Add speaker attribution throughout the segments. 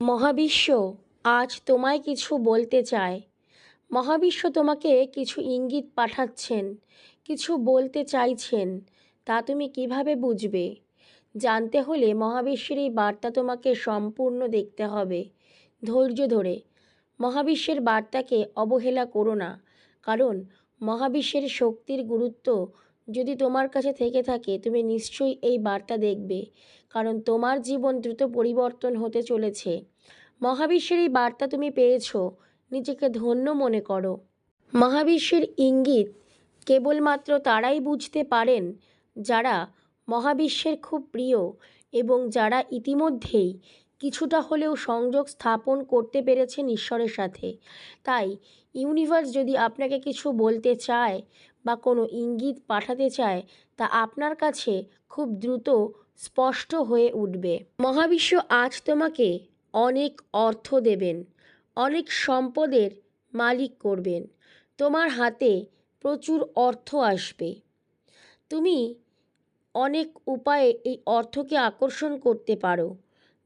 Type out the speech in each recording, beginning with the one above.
Speaker 1: মহাবিশ্ব আজ তোমায় কিছু বলতে চায়। মহাবিশ্ব তোমাকে কিছু ইঙ্গিত পাঠাচ্ছেন, কিছু বলতে চাইছেন, তা তুমি কীভাবে বুঝবে? জানতে হলে মহাবিশ্বের এই বার্তা তোমাকে সম্পূর্ণ দেখতে হবে। ধৈর্য ধরে, মহাবিশ্বের বার্তাকে অবহেলা করো না, কারণ মহাবিশ্বের শক্তির গুরুত্ব যদি তোমার কাছে থেকে থাকে, তুমি নিশ্চয়ই এই বার্তা দেখবে, কারণ তোমার জীবন দ্রুত পরিবর্তন হতে চলেছে। মহাবিশ্বের এই বার্তা তুমি পেয়েছ, নিজেকে ধন্য মনে করো। মহাবিশ্বের ইঙ্গিত কেবলমাত্র তারাই বুঝতে পারেন যারা মহাবিশ্বের খুব প্রিয় এবং যারা ইতিমধ্যেই কিছুটা হলেও সংযোগ স্থাপন করতে পেরেছেন ঈশ্বরের সাথে। তাই, ইউনিভার্স যদি আপনাকে কিছু বলতে চায় বা কোনো ইঙ্গিত পাঠাতে চায়, তা আপনার কাছে খুব দ্রুত স্পষ্ট হয়ে উঠবে। মহাবিশ্ব আজ তোমাকে অনেক অর্থ দেবেন, অনেক সম্পদের মালিক করবেন। তোমার হাতে প্রচুর অর্থ আসবে। তুমি অনেক উপায়ে এই অর্থকে আকর্ষণ করতে পারো।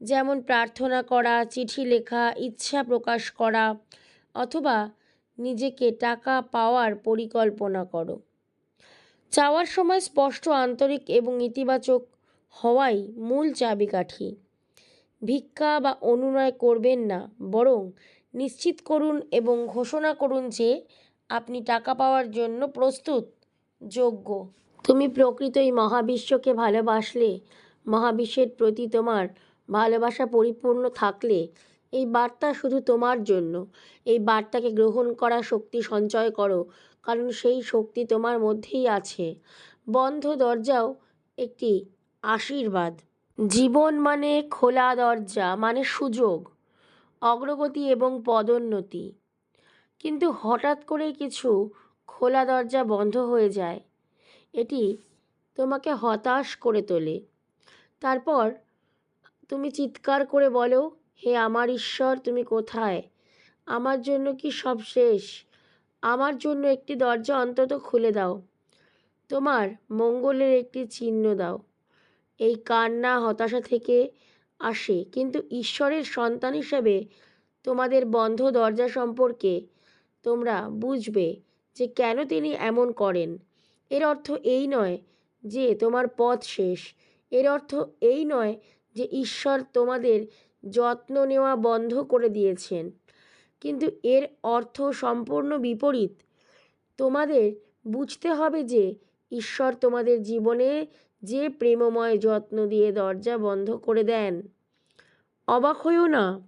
Speaker 1: যেমন প্রার্থনা করা, চিঠি লেখা, ইচ্ছা প্রকাশ করা, অথবা নিজেকে টাকা পাওয়ার পরিকল্পনা করো। চাওয়ার সময় স্পষ্ট আন্তরিক এবং ইতিবাচক হওয়াই মূল চাবিকাঠি। ভিক্ষা বা অনুনয় করবেন না, বরং নিশ্চিত করুন এবং ঘোষণা করুন যে আপনি টাকা পাওয়ার জন্য প্রস্তুত, যোগ্য। তুমি প্রকৃতই মহাবিশ্বকে ভালোবাসলে, মহাবিশ্বের প্রতি তোমার ভালোবাসা পরিপূর্ণ থাকলে এই বার্তা শুধু তোমার জন্য। এই বার্তাকে গ্রহণ করা শক্তি সঞ্চয় করো, কারণ সেই শক্তি তোমার মধ্যেই আছে। বন্ধ দরজাও একটি আশীর্বাদ। জীবন মানে খোলা দরজা মানে সুযোগ, অগ্রগতি এবং পদোন্নতি। কিন্তু হঠাৎ করে কিছু খোলা দরজা বন্ধ হয়ে যায়। এটি তোমাকে হতাশ করে তোলে। তারপর তুমি চিৎকার করে বলো, হে আমার ঈশ্বর, তুমি কোথায়? আমার জন্য কি সব শেষ? আমার জন্য একটি দরজা অন্তত খুলে দাও। তোমার মঙ্গলের একটি চিহ্ন দাও। এই কান্না, হতাশা থেকে আসে, কিন্তু ঈশ্বরের সন্তান হিসেবে তোমাদের বন্ধ দরজা সম্পর্কে তোমরা বুঝবে যে কেন তিনি এমন করেন। এর অর্থ এই নয় যে তোমার পথ শেষ। এর অর্থ এই নয় যে ঈশ্বর তোমাদের যত্ন নেওয়া বন্ধ করে দিয়েছেন। কিন্তু এর অর্থ সম্পূর্ণ বিপরীত। তোমাদের বুঝতে হবে যে ঈশ্বর তোমাদের জীবনে যে প্রেমময় যত্ন দিয়ে দরজা বন্ধ করে দেন। অবাক হইও না।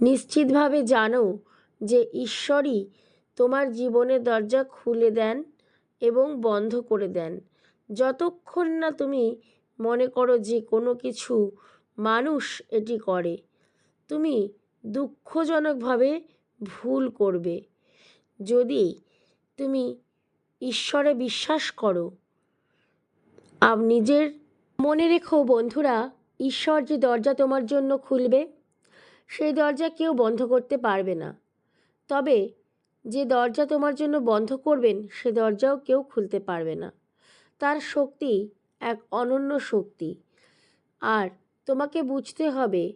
Speaker 1: নিশ্চিতভাবে জানো যে ঈশ্বরই তোমার জীবনের দরজা খুলে দেন এবং বন্ধ করে দেন। যতক্ষণ না তুমি মনে করো যে কোনো কিছু মানুষ এটি করে। তুমি দুঃখজনকভাবে ভুল করবে। যদি তুমি ঈশ্বরে বিশ্বাস করো আর নিজের মনে রেখো বন্ধুরা, ঈশ্বর যে দরজা তোমার জন্য খুলবে, সেই দরজা কেউ বন্ধ করতে পারবে না। তবে যে দরজা তোমার জন্য বন্ধ করবেন, সে দরজাও কেউ খুলতে পারবে না। তার শক্তি এক অনন্য শক্তি। আর তোমাকে বুঝতে হবে,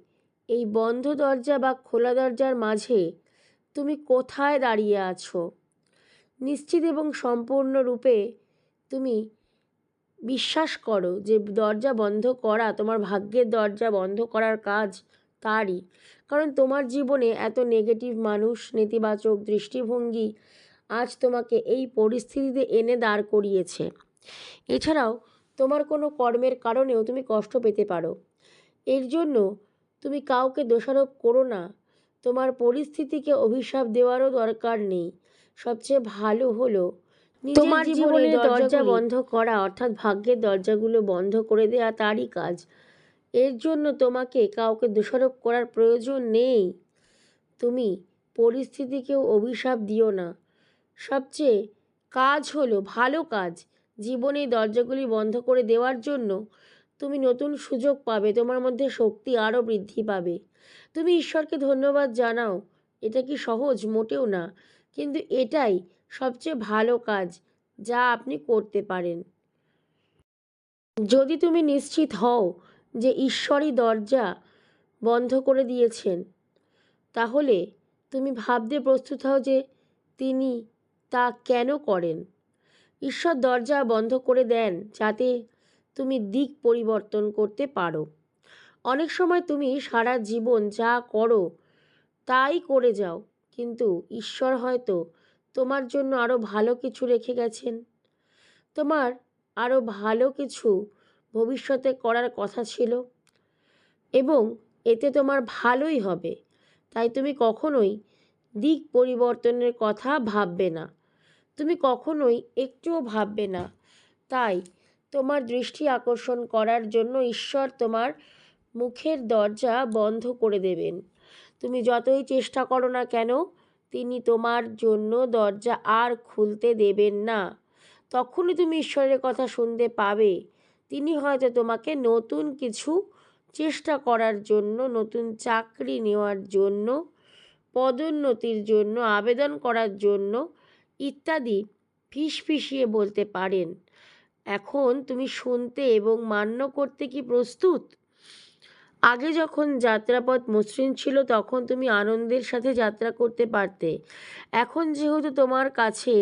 Speaker 1: এই বন্ধ দরজা বা খোলা দরজার মাঝে তুমি কোথায় দাঁড়িয়ে আছো। নিশ্চিত এবং সম্পূর্ণরূপে তুমি বিশ্বাস করো যে দরজা বন্ধ করা, তোমার ভাগ্যের দরজা বন্ধ করার কাজ তারই। কারণ তোমার জীবনে এত নেগেটিভ মানুষ, নেতিবাচক দৃষ্টিভঙ্গি আজ তোমাকে এই পরিস্থিতিতে এনে দাঁড় করিয়েছে। এছাড়াও তোমার কোনো কর্মের কারণেও তুমি কষ্ট পেতে পারো। এর জন্য তুমি কাউকে দোষারোপ করো না। তোমার পরিস্থিতিকে অভিশাপ দেওয়ারও দরকার নেই। সবচেয়ে ভালো হলো তোমার জীবনের দরজা বন্ধ করা অর্থাৎ ভাগ্যের দরজাগুলো বন্ধ করে দেওয়া তারই কাজ। এর জন্য তোমাকে কাউকে দোষারোপ করার প্রয়োজন নেই। তুমি পরিস্থিতিকেও অভিশাপ দিও না। সবচেয়ে কাজ হলো ভালো কাজ। জীবনে দরজাগুলি বন্ধ করে দেওয়ার জন্য তুমি নতুন সুযোগ পাবে, তোমার মধ্যে শক্তি আরও বৃদ্ধি পাবে। তুমি ঈশ্বরকে ধন্যবাদ জানাও, এটা কি সহজ? মোটেও না। কিন্তু এটাই সবচেয়ে ভালো কাজ যা আপনি করতে পারেন। যদি তুমি নিশ্চিত হও যে ঈশ্বরই দরজা বন্ধ করে দিয়েছেন, তাহলে তুমি ভাবতে প্রস্তুত হও যে তিনি তা কেন করেন। ঈশ্বর দরজা বন্ধ করে দেন যাতে তুমি দিক পরিবর্তন করতে পারো। অনেক সময় তুমি সারা জীবন যা করো তাই করে যাও, কিন্তু ঈশ্বর হয়তো তোমার জন্য আরও ভালো কিছু রেখে গেছেন। তোমার আরও ভালো কিছু ভবিষ্যতে করার কথা ছিল এবং এতে তোমার ভালোই হবে। তাই তুমি কখনোই দিক পরিবর্তনের কথা ভাববে না। তুমি কখনোই একটুও ভাববে না। তাই তোমার দৃষ্টি আকর্ষণ করার জন্য ঈশ্বর তোমার মুখের দরজা বন্ধ করে দেবেন। তুমি যতই চেষ্টা করো না কেন, তিনি তোমার জন্য দরজা আর খুলতে দেবেন না। তখনই তুমি ঈশ্বরের কথা শুনতে পাবে। তিনি হয়তো তোমাকে নতুন কিছু চেষ্টা করার জন্য, নতুন চাকরি নেওয়ার জন্য, পদোন্নতির জন্য, আবেদন করার জন্য ইত্যাদি ফিসফিসিয়ে বলতে পারেন। এখন তুমি শুনতে এবং মান্য করতে কি প্রস্তুত? আগে যখন যাত্রাপথ মসৃণ ছিল, তখন তুমি আনন্দের সাথে যাত্রা করতে পারতে। এখন যেহেতু তোমার কাছে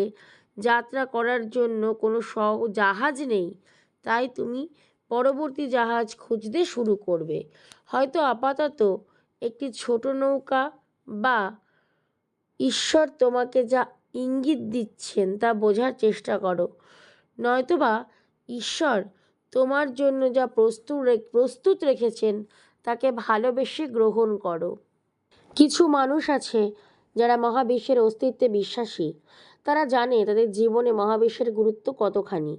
Speaker 1: যাত্রা করার জন্য কোনো স, জাহাজ নেই, তাই তুমি পরবর্তী জাহাজ খুঁজতে শুরু করবে। হয়তো আপাতত একটি ছোট নৌকা বা ঈশ্বর তোমাকে যা ইঙ্গিত দিচ্ছেন, তা বোঝার চেষ্টা করো। নয়তোবা, ঈশ্বর, তোমার জন্য যা প্রস্তুত প্রস্তুত রেখেছেন, তাকে ভালোবেসে গ্রহণ করো। কিছু মানুষ আছে যারা মহাবিশ্বের অস্তিত্বে বিশ্বাসী। তারা জানে তাদের জীবনে মহাবিশ্বের গুরুত্ব কতখানি।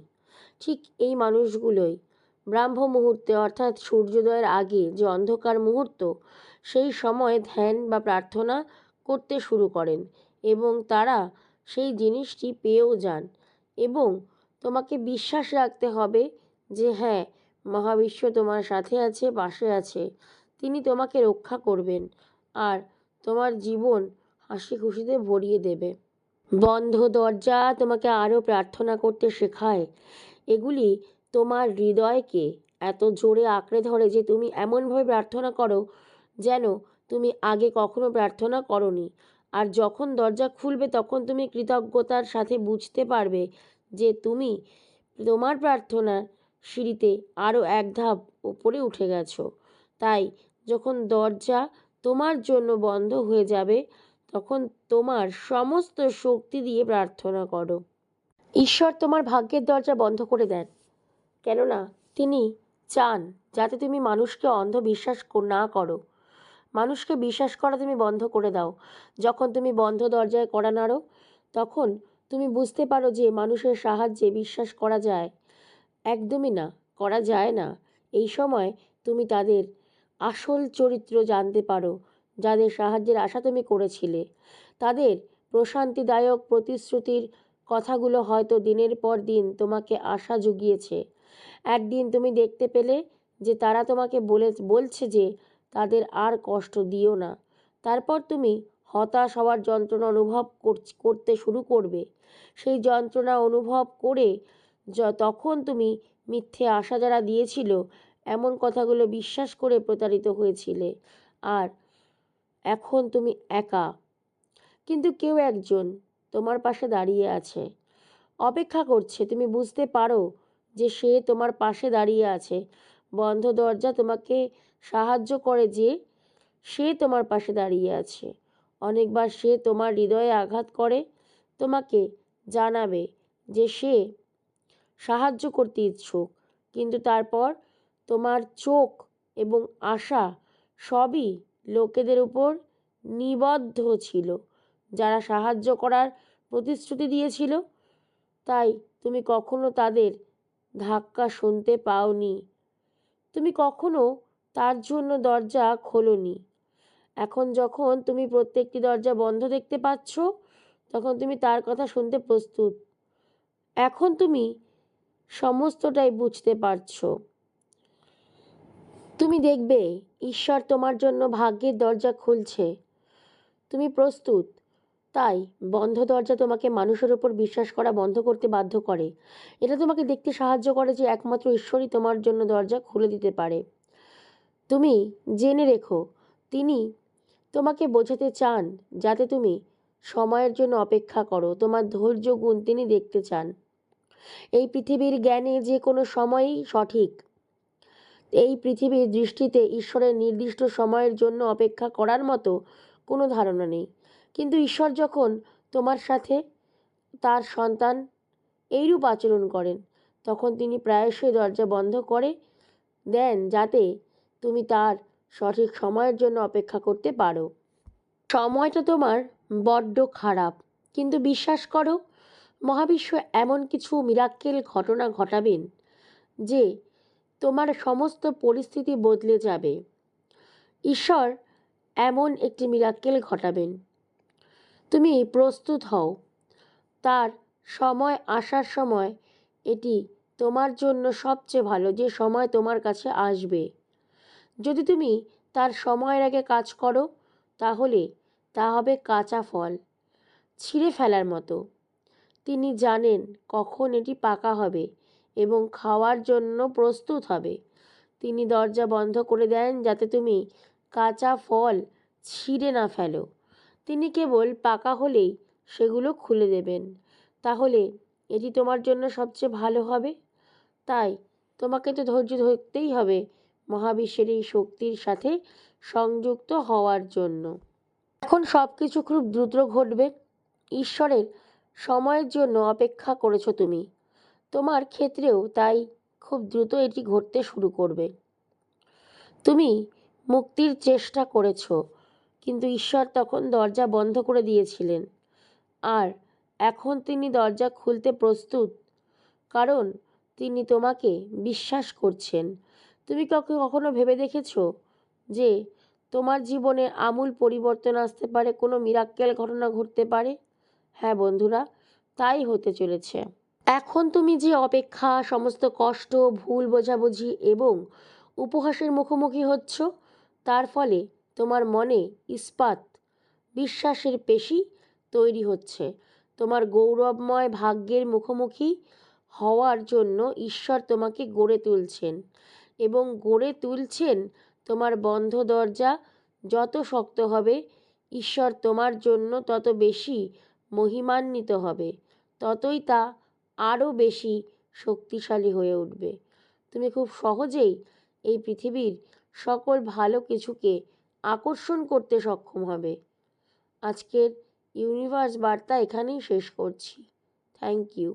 Speaker 1: ঠিক এই মানুষগুলোই ব্রাহ্ম মুহূর্তে অর্থাৎ সূর্যোদয়ের আগে যে অন্ধকার মুহূর্ত, সেই সময় ধ্যান বা প্রার্থনা করতে শুরু করেন এবং তারা সেই জিনিসটি পেয়েও যান এবং তোমাকে বিশ্বাস রাখতে হবে যে হ্যাঁ মহাবিশ্ব তোমার সাথে আছে, পাশে আছে। তিনি তোমাকে রক্ষা করবেন আর তোমার জীবন হাসি খুশিতে ভরিয়ে দেবে। বন্ধ দরজা তোমাকে আরও প্রার্থনা করতে শেখায়। এগুলি তোমার হৃদয়কে এত জোরে আঁকড়ে ধরে যে তুমি এমনভাবে প্রার্থনা করো যেন তুমি আগে কখনো প্রার্থনা করনি। আর যখন দরজা খুলবে তখন তুমি কৃতজ্ঞতার সাথে বুঝতে পারবে যে তুমি তোমার প্রার্থনার সিঁড়িতে আরও এক ধাপ উপরে উঠে গেছো। তাই যখন দরজা তোমার জন্য বন্ধ হয়ে যাবে, তখন তোমার সমস্ত শক্তি দিয়ে প্রার্থনা করো। ঈশ্বর তোমার ভাগ্যের দরজা বন্ধ করে দেন। কেননা তিনি চান যাতে তুমি মানুষকে অন্ধবিশ্বাস না করো। মানুষকে বিশ্বাস করা তুমি বন্ধ করে দাও। যখন তুমি বন্ধ দরজায় করা নাড়ো, তখন তুমি বুঝতে পারো যে মানুষের সাহায্যে বিশ্বাস করা যায়। একদমই না, করা যায় না। এই সময় তুমি তাদের আসল চরিত্র জানতে পারো, যাদের সাহায্যের আশা তুমি করেছিলে। তাদের প্রশান্তিদায়ক প্রতিশ্রুতির কথাগুলো হয়তো দিনের পর দিন তোমাকে আশা জুগিয়েছে। একদিন তুমি দেখতে পেলে যে তারা তোমাকে বলে, বলছে যে তাদের আর কষ্ট দিও না। তারপর তুমি হতাশ হওয়ার যন্ত্রণা অনুভব করতে শুরু করবে। সেই যন্ত্রণা অনুভব করে তখন তুমি মিথ্যে আশা যারা দিয়েছিল, এমন কথাগুলো বিশ্বাস করে প্রতারিত হয়েছিলে। আর এখন তুমি একা। কিন্তু কেউ একজন তোমার পাশে দাঁড়িয়ে আছে। অপেক্ষা করছে, তুমি বুঝতে পারো যে সে তোমার পাশে দাঁড়িয়ে আছে। বন্ধ দরজা তোমাকে সাহায্য করে যে সে তোমার পাশে দাঁড়িয়ে আছে। অনেকবার সে তোমার হৃদয়ে আঘাত করে, তোমাকে জানাবে যে সে সাহায্য করতে ইচ্ছুক। কিন্তু তারপর তোমার চোখ এবং আশা সবই লোকেদের উপর নিবদ্ধ ছিল। যারা সাহায্য করার প্রতিশ্রুতি দিয়েছিল, তাই তুমি কখনো তাদের ধাক্কা শুনতে পাওনি। তুমি কখনো তার জন্য দরজা খোলনি। এখন যখন তুমি প্রত্যেকটি দরজা বন্ধ দেখতে পাচ্ছ, তখন তুমি তার কথা শুনতে প্রস্তুত। এখন তুমি সমস্তটাই বুঝতে পারছ। তুমি দেখবে ঈশ্বর তোমার জন্য ভাগ্যের দরজা খুলছে। তুমি প্রস্তুত। তাই বন্ধ দরজা তোমাকে মানুষের ওপর বিশ্বাস করা বন্ধ করতে বাধ্য করে। এটা তোমাকে দেখতে সাহায্য করে যে একমাত্র ঈশ্বরই তোমার জন্য দরজা খুলে দিতে পারে। তুমি জেনে রেখো, তিনি তোমাকে বোঝাতে চান যাতে তুমি সময়ের জন্য অপেক্ষা করো, তোমার ধৈর্য গুণ তিনি দেখতে চান। এই পৃথিবীর জ্ঞানে যে কোনো সময়ই সঠিক। এই পৃথিবীর দৃষ্টিতে ঈশ্বরের নির্দিষ্ট সময়ের জন্য অপেক্ষা করার মতো কোনো ধারণা নেই। কিন্তু ঈশ্বর যখন তোমার সাথে তার সন্তান এইরূপ আচরণ করেন, তখন তিনি প্রায়শই দরজা বন্ধ করে দেন যাতে তুমি তার সঠিক সময়ের জন্য অপেক্ষা করতে পারো। সময়টা তোমার বড্ড খারাপ। কিন্তু বিশ্বাস করো, মহাবিশ্ব এমন কিছু মিরাক্কেল ঘটনা ঘটাবেন যে তোমার সমস্ত পরিস্থিতি বদলে যাবে। ঈশ্বর এমন একটি মিরাক্কেল ঘটাবেন। তুমি প্রস্তুত হও। তার সময় আসার সময় এটি তোমার জন্য সবচেয়ে ভালো যে সময় তোমার কাছে আসবে। যদি তুমি তার সময়ের আগে কাজ করো, তাহলে তা হবে কাঁচা ফল। ছিঁড়ে ফেলার মতো। তিনি জানেন কখন এটি পাকা হবে এবং খাওয়ার জন্য প্রস্তুত হবে। তিনি দরজা বন্ধ করে দেন যাতে তুমি কাঁচা ফল ছিঁড়ে না ফেলো। তিনি কেবল পাকা হলেই সেগুলো খুলে দেবেন। তাহলে এটি তোমার জন্য সবচেয়ে ভালো হবে। তাই তোমাকে তো ধৈর্য ধরতেই হবে মহাবিশ্বের এই শক্তির সাথে সংযুক্ত হওয়ার জন্য। এখন সব কিছু খুব দ্রুত ঘটবে। ঈশ্বরের সময়ের জন্য অপেক্ষা করেছ তুমি। তোমার ক্ষেত্রেও তাই খুব দ্রুত এটি ঘটতে শুরু করবে। তুমি মুক্তির চেষ্টা করেছ, কিন্তু ঈশ্বর তখন দরজা বন্ধ করে দিয়েছিলেন। আর এখন তিনি দরজা খুলতে প্রস্তুত, কারণ তিনি তোমাকে বিশ্বাস করছেন। তুমি কাউকে কখনো ভেবে দেখেছ যে তোমার জীবনে আমূল পরিবর্তন আসতে পারে, কোনো মিরাক্কেল ঘটনা ঘটতে পারে? হ্যাঁ বন্ধুরা, তাই হতে চলেছে। এখন তুমি যে অপেক্ষা, সমস্ত কষ্ট, ভুল বোঝাবুঝি এবং উপহাসের মুখোমুখি হচ্ছ, তার ফলে তোমার মনে ইস্পাত, বিশ্বাসের পেশি তৈরি হচ্ছে। তোমার গৌরবময় ভাগ্যের মুখোমুখি হওয়ার জন্য ঈশ্বর তোমাকে গড়ে তুলছেন। এবং গড়ে তুলছেন তোমার বন্ধ দরজা যত শক্ত হবে, ঈশ্বর তোমার জন্য তত বেশি মহিমান্বিত হবে, ততই তা আরও বেশি শক্তিশালী হয়ে উঠবে। তুমি খুব সহজেই এই পৃথিবীর সকল ভালো কিছুকে আকর্ষণ করতে সক্ষম হবে। আজকের ইউনিভার্স বার্তা এখানেই শেষ করছি। Thank you.